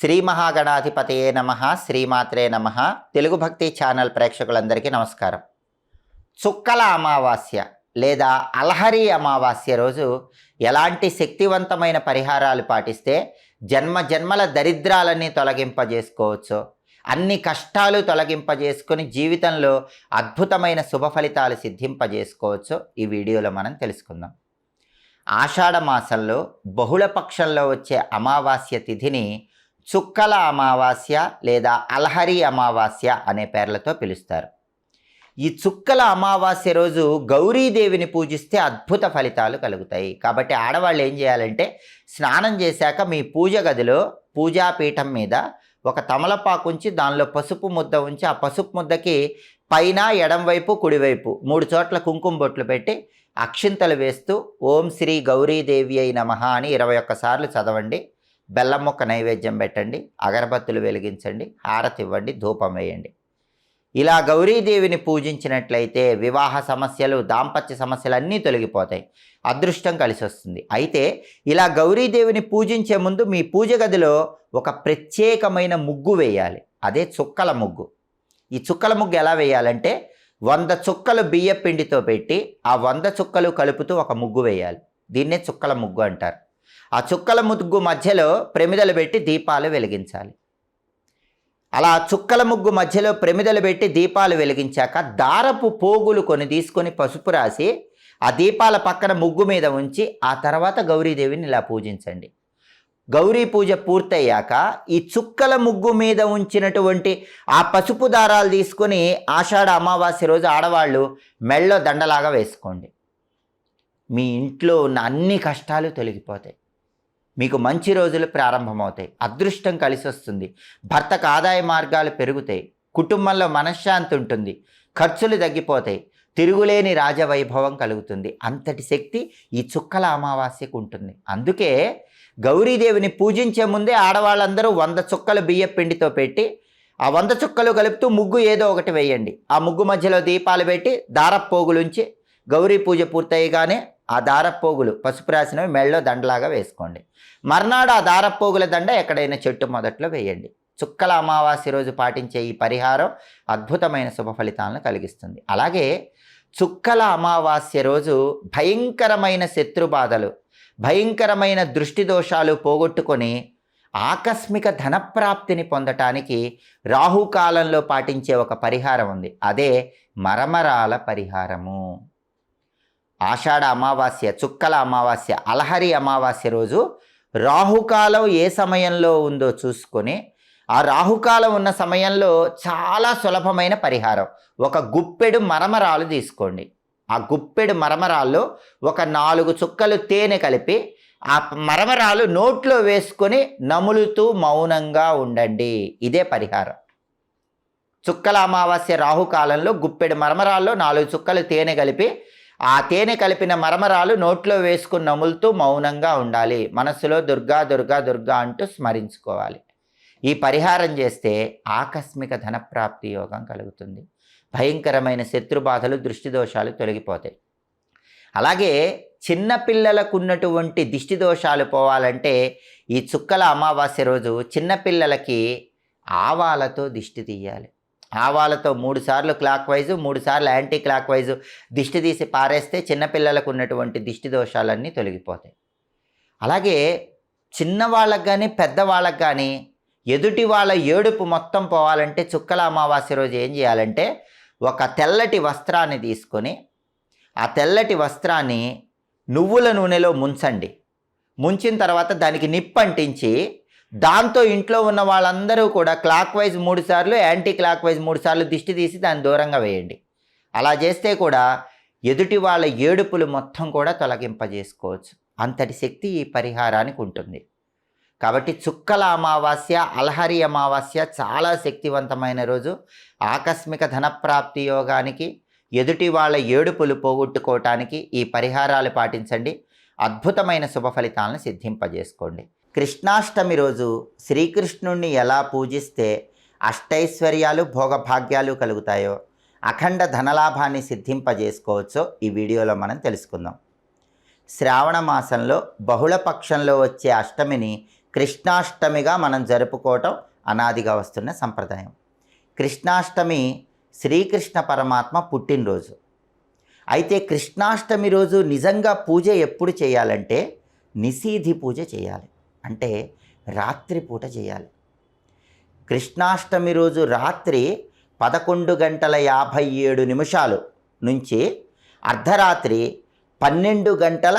శ్రీ మహాగణాధిపతయే నమ శ్రీమాత్రే నమ. తెలుగు భక్తి ఛానల్ ప్రేక్షకులందరికీ నమస్కారం. చుక్కల అమావాస్య లేదా అల్హరి అమావాస్య రోజు ఎలాంటి శక్తివంతమైన పరిహారాలు పాటిస్తే జన్మ జన్మల దరిద్రాలన్నీ తొలగింపజేసుకోవచ్చు. అన్ని కష్టాలు తొలగింపజేసుకొని జీవితంలో అద్భుతమైన శుభ ఫలితాలు సిద్ధింపజేసుకోవచ్చు. ఈ వీడియోలో మనం తెలుసుకుందాం. ఆషాఢ మాసంలో బహుళ పక్షంలో వచ్చే అమావాస్య తిథిని చుక్కల అమావాస్య లేదా అల్హరి అమావాస్య అనే పేర్లతో పిలుస్తారు. ఈ చుక్కల అమావాస్య రోజు గౌరీదేవిని పూజిస్తే అద్భుత ఫలితాలు కలుగుతాయి. కాబట్టి ఆడవాళ్ళు ఏం చేయాలంటే స్నానం చేశాక మీ పూజ గదిలో పూజాపీఠం మీద ఒక తమలపాకు ఉంచి దానిలో పసుపు ముద్ద ఉంచి ఆ పసుపు ముద్దకి పైన ఎడంవైపు కుడివైపు మూడు చోట్ల కుంకుమ బొట్లు పెట్టి అక్షింతలు వేస్తూ ఓం శ్రీ గౌరీదేవి అయి నమ అని ఇరవై ఒక్కసార్లు చదవండి. బెల్లం ముక్క నైవేద్యం పెట్టండి అగరబత్తులు వెలిగించండి హారతి ఇవ్వండి ధూపం వేయండి. ఇలా గౌరీదేవిని పూజించినట్లయితే వివాహ సమస్యలు దాంపత్య సమస్యలు అన్నీ తొలగిపోతాయి అదృష్టం కలిసి వస్తుంది. అయితే ఇలా గౌరీదేవిని పూజించే ముందు మీ పూజ గదిలో ఒక ప్రత్యేకమైన ముగ్గు వేయాలి అదే చుక్కల ముగ్గు. ఈ చుక్కల ముగ్గు ఎలా వేయాలంటే వంద చుక్కలు బియ్య పిండితో పెట్టి ఆ వంద చుక్కలు కలుపుతూ ఒక ముగ్గు వేయాలి దీన్నే చుక్కల ముగ్గు అంటారు. ఆ చుక్కల ముగ్గు మధ్యలో ప్రమిదలు పెట్టి దీపాలు వెలిగించాలి. అలా చుక్కల ముగ్గు మధ్యలో ప్రమిదలు పెట్టి దీపాలు వెలిగించాక దారపు పోగులు కొని తీసుకొని పసుపు రాసి ఆ దీపాల పక్కన ముగ్గు మీద ఉంచి ఆ తర్వాత గౌరీదేవిని ఇలా పూజించండి. గౌరీ పూజ పూర్తయ్యాక ఈ చుక్కల ముగ్గు మీద ఉంచినటువంటి ఆ పసుపు దారాలు తీసుకొని ఆషాఢ అమావాస్య రోజు ఆడవాళ్ళు మెళ్ళో దండలాగా వేసుకోండి. మీ ఇంట్లో ఉన్న అన్ని కష్టాలు తొలగిపోతాయి. మీకు మంచి రోజులు ప్రారంభమవుతాయి. అదృష్టం కలిసి వస్తుంది భర్తకు ఆదాయ మార్గాలు పెరుగుతాయి కుటుంబంలో మనశ్శాంతి ఉంటుంది ఖర్చులు తగ్గిపోతాయి తిరుగులేని రాజవైభవం కలుగుతుంది. అంతటి శక్తి ఈ చుక్కల అమావాస్యకు ఉంటుంది. అందుకే గౌరీదేవిని పూజించే ముందే ఆడవాళ్ళందరూ వంద చుక్కలు బియ్య పిండితో పెట్టి ఆ వంద చుక్కలు కలుపుతూ ముగ్గు ఏదో ఒకటి వేయండి. ఆ ముగ్గు మధ్యలో దీపాలు పెట్టి దారపోగులుంచి గౌరీ పూజ పూర్తయ్యగానే ఆ దారపోగులు పసుపు రాసినవి మెళ్ళలో దండలాగా వేసుకోండి. మర్నాడు ఆ దారపోగుల దండ ఎక్కడైనా చెట్టు మొదట్లో వేయండి. చుక్కల అమావాస్య రోజు పాటించే ఈ పరిహారం అద్భుతమైన శుభ ఫలితాలను కలిగిస్తుంది. అలాగే చుక్కల అమావాస్య రోజు భయంకరమైన శత్రుబాధలు భయంకరమైన దృష్టి దోషాలు పోగొట్టుకొని ఆకస్మిక ధనప్రాప్తిని పొందటానికి రాహుకాలంలో పాటించే ఒక పరిహారం ఉంది. అదే మరమరాల పరిహారము. ఆషాఢ అమావాస్య చుక్కల అమావాస్య అలహరి అమావాస్య రోజు రాహుకాలం ఏ సమయంలో ఉందో చూసుకొని ఆ రాహుకాలం ఉన్న సమయంలో చాలా సులభమైన పరిహారం. ఒక గుప్పెడు మరమరాలు తీసుకోండి. ఆ గుప్పెడు మరమరాల్లో ఒక నాలుగు చుక్కలు తేనె కలిపి ఆ మరమరాలు నోట్లో వేసుకొని నములుతూ మౌనంగా ఉండండి. ఇదే పరిహారం. చుక్కల అమావాస్య రాహుకాలంలో గుప్పెడు మరమరాల్లో నాలుగు చుక్కలు తేనె కలిపి ఆ తేనె కలిపిన మరమరాలు నోట్లో వేసుకుని నములుతూ మౌనంగా ఉండాలి. మనస్సులో దుర్గా దుర్గా దుర్గా అంటూ స్మరించుకోవాలి. ఈ పరిహారం చేస్తే ఆకస్మిక ధనప్రాప్తి యోగం కలుగుతుంది. భయంకరమైన శత్రుబాధలు దృష్టి దోషాలు తొలగిపోతాయి. అలాగే చిన్నపిల్లలకు ఉన్నటువంటి దిష్టి దోషాలు పోవాలంటే ఈ చుక్కల అమావాస్య రోజు చిన్నపిల్లలకి ఆవాలతో దిష్టి తీయాలి. ఆవాలతో మూడు సార్లు క్లాక్ వైజు మూడు సార్లు యాంటీ క్లాక్ వైజు దిష్టి తీసి పారేస్తే చిన్నపిల్లలకు ఉన్నటువంటి దిష్టి దోషాలన్నీ తొలగిపోతాయి. అలాగే చిన్నవాళ్ళకు కానీ పెద్దవాళ్ళకు కానీ ఎదుటి వాళ్ళ ఏడుపు మొత్తం పోవాలంటే చుక్కల అమావాస్య రోజు ఏం చేయాలంటే ఒక తెల్లటి వస్త్రాన్ని తీసుకొని ఆ తెల్లటి వస్త్రాన్ని నువ్వుల నూనెలో ముంచండి. ముంచిన తర్వాత దానికి నిప్పంటించి దాంతో ఇంట్లో ఉన్న వాళ్ళందరూ కూడా క్లాక్ వైజ్ మూడు సార్లు యాంటీ క్లాక్ వైజ్ మూడు సార్లు దిష్టి తీసి దాన్ని దూరంగా వేయండి. అలా చేస్తే కూడా ఎదుటి వాళ్ళ ఏడుపులు మొత్తం కూడా తొలగింపజేసుకోవచ్చు. అంతటి శక్తి ఈ పరిహారానికి ఉంటుంది. కాబట్టి చుక్కల అమావాస్య అలహరి అమావాస్య చాలా శక్తివంతమైన రోజు. ఆకస్మిక ధనప్రాప్తి యోగానికి ఎదుటి వాళ్ళ ఏడుపులు పోగొట్టుకోవటానికి ఈ పరిహారాలు పాటించండి. అద్భుతమైన శుభ ఫలితాలను సిద్ధింపజేసుకోండి. కృష్ణాష్టమి రోజు శ్రీకృష్ణుణ్ణి ఎలా పూజిస్తే అష్టైశ్వర్యాలు భోగభాగ్యాలు కలుగుతాయో అఖండ ధనలాభాన్ని సిద్ధింపజేసుకోవచ్చో ఈ వీడియోలో మనం తెలుసుకుందాం. శ్రావణ మాసంలో బహుళ పక్షంలో వచ్చే అష్టమిని కృష్ణాష్టమిగా మనం జరుపుకోవటం అనాదిగా వస్తున్న సంప్రదాయం. కృష్ణాష్టమి శ్రీకృష్ణ పరమాత్మ పుట్టినరోజు. అయితే కృష్ణాష్టమి రోజు నిజంగా పూజ ఎప్పుడు చేయాలంటే నిశీధి పూజ చేయాలి. అంటే రాత్రిపూట చేయాలి. కృష్ణాష్టమి రోజు రాత్రి పదకొండు గంటల యాభై ఏడు నిమిషాలు నుంచి అర్ధరాత్రి పన్నెండు గంటల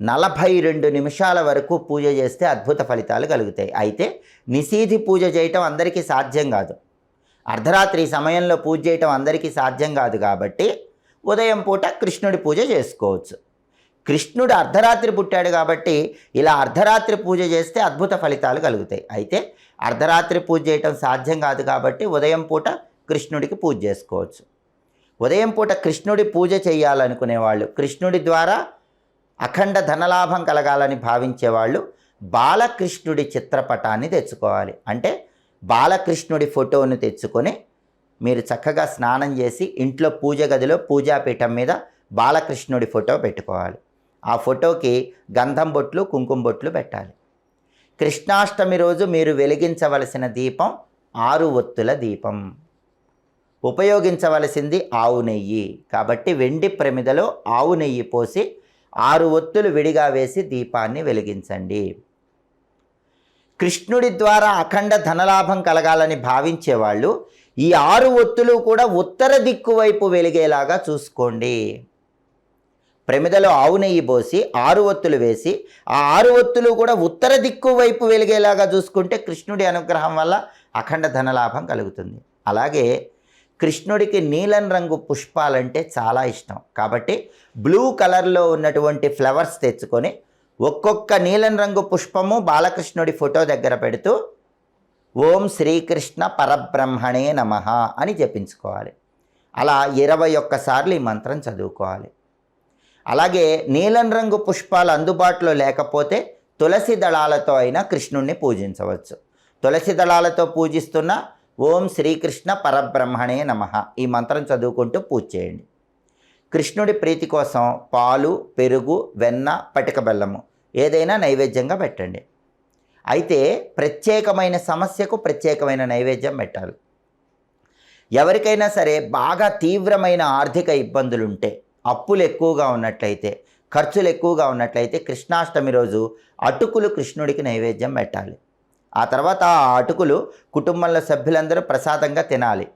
నలభై రెండు నిమిషాల వరకు పూజ చేస్తే అద్భుత ఫలితాలు కలుగుతాయి. అయితే నిశీధి పూజ చేయటం అందరికీ సాధ్యం కాదు. అర్ధరాత్రి సమయంలో పూజ చేయటం అందరికీ సాధ్యం కాదు కాబట్టి ఉదయం పూట కృష్ణుడి పూజ చేసుకోవచ్చు. కృష్ణుడు అర్ధరాత్రి పుట్టాడు కాబట్టి ఇలా అర్ధరాత్రి పూజ చేస్తే అద్భుత ఫలితాలు కలుగుతాయి. అయితే అర్ధరాత్రి పూజ చేయటం సాధ్యం కాదు కాబట్టి ఉదయం పూట కృష్ణుడికి పూజ చేసుకోవచ్చు. ఉదయం పూట కృష్ణుడి పూజ చేయాలనుకునే వాళ్ళు కృష్ణుడి ద్వారా అఖండ ధనలాభం కలగాలని భావించేవాళ్ళు బాలకృష్ణుడి చిత్రపటాన్ని తెచ్చుకోవాలి. అంటే బాలకృష్ణుడి ఫోటోను తెచ్చుకొని మీరు చక్కగా స్నానం చేసి ఇంట్లో పూజ గదిలో పూజాపీఠం మీద బాలకృష్ణుడి ఫోటో పెట్టుకోవాలి. ఆ ఫోటోకి గంధం బొట్లు కుంకుమ బొట్లు పెట్టాలి. కృష్ణాష్టమి రోజు మీరు వెలిగించవలసిన దీపం ఆరు ఒత్తుల దీపం. ఉపయోగించవలసింది ఆవు నెయ్యి. కాబట్టి వెండి ప్రమిదలో ఆవు నెయ్యి పోసి ఆరు ఒత్తులు విడిగా వేసి దీపాన్ని వెలిగించండి. కృష్ణుడి ద్వారా అఖండ ధనలాభం కలగాలని భావించేవాళ్ళు ఈ ఆరు ఒత్తులు కూడా ఉత్తర దిక్కు వైపు వెలిగేలాగా చూసుకోండి. ప్రమిదలో ఆవు నెయ్యి పోసి ఆరు ఒత్తులు వేసి ఆ ఆరు ఒత్తులు కూడా ఉత్తర దిక్కు వైపు వెలిగేలాగా చూసుకుంటే కృష్ణుడి అనుగ్రహం వల్ల అఖండ ధనలాభం కలుగుతుంది. అలాగే కృష్ణుడికి నీలం రంగు పుష్పాలంటే చాలా ఇష్టం. కాబట్టి బ్లూ కలర్లో ఉన్నటువంటి ఫ్లవర్స్ తెచ్చుకొని ఒక్కొక్క నీలం రంగు పుష్పము బాలకృష్ణుడి ఫోటో దగ్గర పెడుతూ ఓం శ్రీకృష్ణ పరబ్రహ్మణే నమ అని జపించుకోవాలి. అలా ఇరవై ఒక్కసార్లు ఈ మంత్రం చదువుకోవాలి. అలాగే నీలం రంగు పుష్పాలు అందుబాటులో లేకపోతే తులసి దళాలతో అయినా కృష్ణుణ్ణి పూజించవచ్చు. తులసి దళాలతో పూజిస్తున్న ఓం శ్రీకృష్ణ పరబ్రహ్మణే నమ. ఈ మంత్రం చదువుకుంటూ పూజ చేయండి. కృష్ణుడి ప్రీతి కోసం పాలు పెరుగు వెన్న పటిక బెల్లము ఏదైనా నైవేద్యంగా పెట్టండి. అయితే ప్రత్యేకమైన సమస్యకు ప్రత్యేకమైన నైవేద్యం పెట్టాలి. ఎవరికైనా సరే బాగా తీవ్రమైన ఆర్థిక ఇబ్బందులు ఉంటే అప్పులు ఎక్కువగా ఉన్నట్లయితే ఖర్చులు ఎక్కువగా ఉన్నట్లయితే కృష్ణాష్టమి రోజు అటుకులు కృష్ణుడికి నైవేద్యం పెట్టాలి. ఆ తర్వాత ఆ అటుకులు కుటుంబంలో సభ్యులందరూ ప్రసాదంగా తినాలి.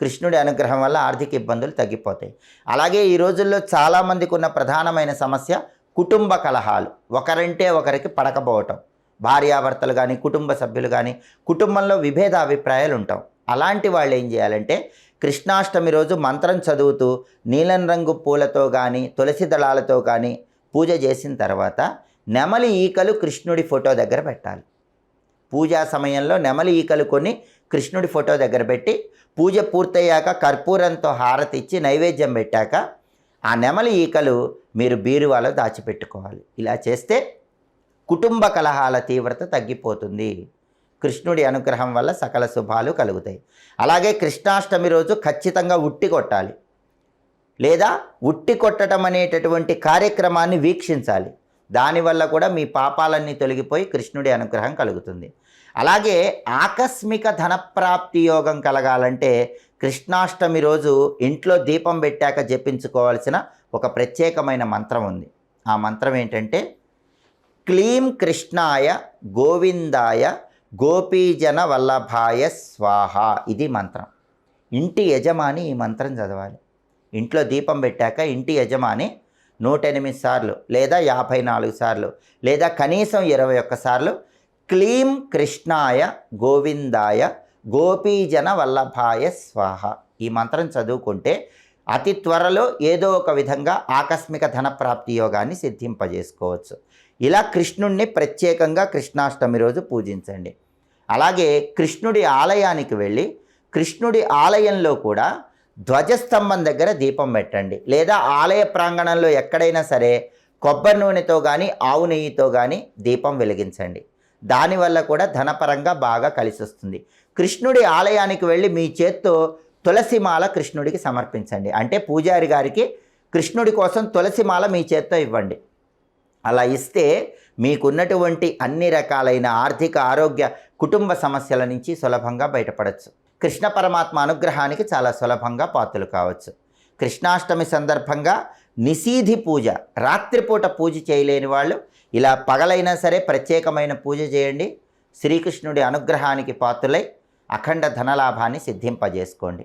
కృష్ణుడి అనుగ్రహం వల్ల ఆర్థిక ఇబ్బందులు తగ్గిపోతాయి. అలాగే ఈ రోజుల్లో చాలామందికి ఉన్న ప్రధానమైన సమస్య కుటుంబ కలహాలు. ఒకరంటే ఒకరికి పడకపోవటం. భార్యాభర్తలు కానీ కుటుంబ సభ్యులు కానీ కుటుంబంలో విభేదాభిప్రాయాలు ఉంటాం అలాంటి వాళ్ళు ఏం చేయాలంటే కృష్ణాష్టమి రోజు మంత్రం చదువుతూ నీలం రంగు పూలతో కానీ తులసి దళాలతో కానీ పూజ చేసిన తర్వాత నెమలి ఈకలు కృష్ణుడి ఫోటో దగ్గర పెట్టాలి. పూజా సమయంలో నెమలి ఈకలు కొన్ని కృష్ణుడి ఫోటో దగ్గర పెట్టి పూజ పూర్తయ్యాక కర్పూరంతో హారతి ఇచ్చి నైవేద్యం పెట్టాక ఆ నెమలి ఈకలు మీరు బీరువాలో దాచిపెట్టుకోవాలి. ఇలా చేస్తే కుటుంబ కలహాల తీవ్రత తగ్గిపోతుంది. కృష్ణుడి అనుగ్రహం వల్ల సకల శుభాలు కలుగుతాయి. అలాగే కృష్ణాష్టమి రోజు ఖచ్చితంగా ఉట్టి కొట్టాలి. లేదా ఉట్టి కొట్టడం అనేటటువంటి కార్యక్రమాన్ని వీక్షించాలి. దానివల్ల కూడా మీ పాపాలన్నీ తొలగిపోయి కృష్ణుడి అనుగ్రహం కలుగుతుంది. అలాగే ఆకస్మిక ధనప్రాప్తి యోగం కలగాలంటే కృష్ణాష్టమి రోజు ఇంట్లో దీపం పెట్టాక జపించుకోవాల్సిన ఒక ప్రత్యేకమైన మంత్రం ఉంది. ఆ మంత్రం ఏంటంటే క్లీం కృష్ణాయ గోవిందాయ గోపీజన వల్లభాయ స్వాహ ఇది మంత్రం. ఇంటి యజమాని ఈ మంత్రం చదవాలి. ఇంట్లో దీపం పెట్టాక ఇంటి యజమాని నూట ఎనిమిది సార్లు లేదా యాభై నాలుగు సార్లు లేదా కనీసం ఇరవై ఒక్క సార్లు క్లీం కృష్ణాయ గోవిందాయ గోపీజన వల్లభాయ స్వాహ. ఈ మంత్రం చదువుకుంటే అతి త్వరలో ఏదో ఒక విధంగా ఆకస్మిక ధనప్రాప్తి యోగాన్ని సిద్ధింపజేసుకోవచ్చు. ఇలా కృష్ణుణ్ణి ప్రత్యేకంగా కృష్ణాష్టమి రోజు పూజించండి. అలాగే కృష్ణుడి ఆలయానికి వెళ్ళి కృష్ణుడి ఆలయంలో కూడా ధ్వజస్తంభం దగ్గర దీపం పెట్టండి. లేదా ఆలయ ప్రాంగణంలో ఎక్కడైనా సరే కొబ్బరి నూనెతో కానీ ఆవు నెయ్యితో కానీ దీపం వెలిగించండి. దానివల్ల కూడా ధనపరంగా బాగా కలిసి వస్తుంది. కృష్ణుడి ఆలయానికి వెళ్ళి మీ చేత్తో తులసిమాల కృష్ణుడికి సమర్పించండి. అంటే పూజారి గారికి కృష్ణుడి కోసం తులసిమాల మీ చేత్తో ఇవ్వండి. అలా ఇస్తే మీకున్నటువంటి అన్ని రకాలైన ఆర్థిక ఆరోగ్య కుటుంబ సమస్యల నుంచి సులభంగా బయటపడవచ్చు కృష్ణ పరమాత్మ అనుగ్రహానికి చాలా సులభంగా పాత్రలు కావచ్చు. కృష్ణాష్టమి సందర్భంగా నిశీధి పూజ రాత్రిపూట పూజ చేయలేని వాళ్ళు ఇలా పగలైనా సరే ప్రత్యేకమైన పూజ చేయండి. శ్రీకృష్ణుడి అనుగ్రహానికి పాత్రులై అఖండ ధనలాభాన్ని సిద్ధింపజేసుకోండి.